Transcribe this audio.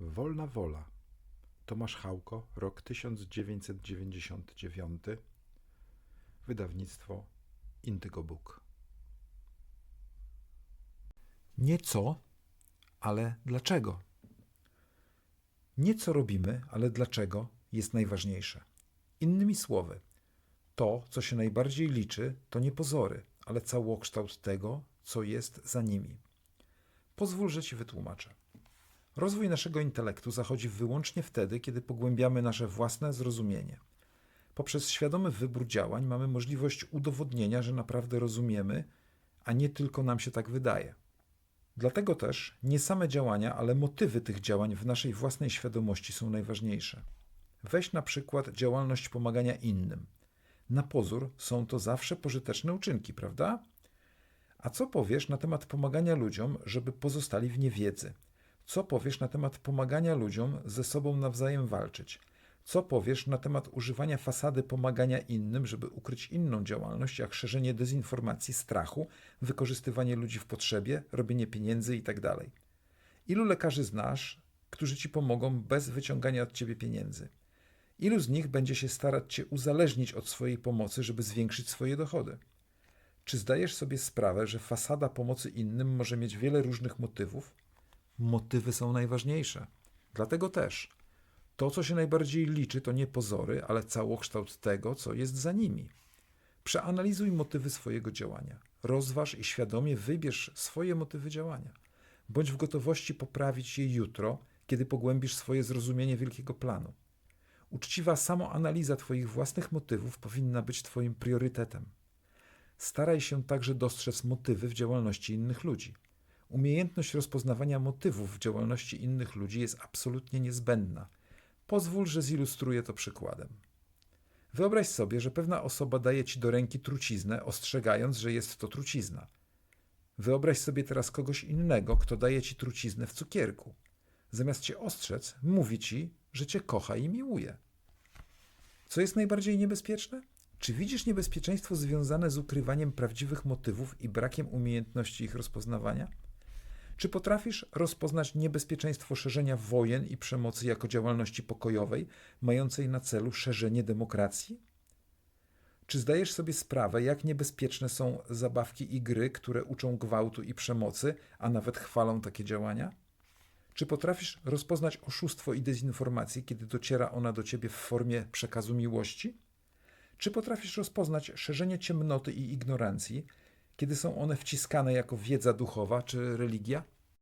Wolna wola. Tomasz Chałko, rok 1999. Wydawnictwo Indygo Book. Nie co, ale dlaczego? Nie co robimy, ale dlaczego jest najważniejsze. Innymi słowy, to, co się najbardziej liczy, to nie pozory, ale całokształt tego, co jest za nimi. Pozwól, że ci wytłumaczę. Rozwój naszego intelektu zachodzi wyłącznie wtedy, kiedy pogłębiamy nasze własne zrozumienie. Poprzez świadomy wybór działań mamy możliwość udowodnienia, że naprawdę rozumiemy, a nie tylko nam się tak wydaje. Dlatego też nie same działania, ale motywy tych działań w naszej własnej świadomości są najważniejsze. Weź na przykład działalność pomagania innym. Na pozór są to zawsze pożyteczne uczynki, prawda? A co powiesz na temat pomagania ludziom, żeby pozostali w niewiedzy? Co powiesz na temat pomagania ludziom ze sobą nawzajem walczyć? Co powiesz na temat używania fasady pomagania innym, żeby ukryć inną działalność, jak szerzenie dezinformacji, strachu, wykorzystywanie ludzi w potrzebie, robienie pieniędzy itd.? Ilu lekarzy znasz, którzy ci pomogą bez wyciągania od ciebie pieniędzy? Ilu z nich będzie się starać cię uzależnić od swojej pomocy, żeby zwiększyć swoje dochody? Czy zdajesz sobie sprawę, że fasada pomocy innym może mieć wiele różnych motywów? Motywy są najważniejsze. Dlatego też to, co się najbardziej liczy, to nie pozory, ale całokształt tego, co jest za nimi. Przeanalizuj motywy swojego działania. Rozważ i świadomie wybierz swoje motywy działania. Bądź w gotowości poprawić je jutro, kiedy pogłębisz swoje zrozumienie wielkiego planu. Uczciwa samoanaliza Twoich własnych motywów powinna być Twoim priorytetem. Staraj się także dostrzec motywy w działalności innych ludzi. Umiejętność rozpoznawania motywów w działalności innych ludzi jest absolutnie niezbędna. Pozwól, że zilustruję to przykładem. Wyobraź sobie, że pewna osoba daje ci do ręki truciznę, ostrzegając, że jest to trucizna. Wyobraź sobie teraz kogoś innego, kto daje ci truciznę w cukierku. Zamiast cię ostrzec, mówi ci, że cię kocha i miłuje. Co jest najbardziej niebezpieczne? Czy widzisz niebezpieczeństwo związane z ukrywaniem prawdziwych motywów i brakiem umiejętności ich rozpoznawania? Czy potrafisz rozpoznać niebezpieczeństwo szerzenia wojen i przemocy jako działalności pokojowej, mającej na celu szerzenie demokracji? Czy zdajesz sobie sprawę, jak niebezpieczne są zabawki i gry, które uczą gwałtu i przemocy, a nawet chwalą takie działania? Czy potrafisz rozpoznać oszustwo i dezinformację, kiedy dociera ona do ciebie w formie przekazu miłości? Czy potrafisz rozpoznać szerzenie ciemnoty i ignorancji, kiedy są one wciskane jako wiedza duchowa czy religia?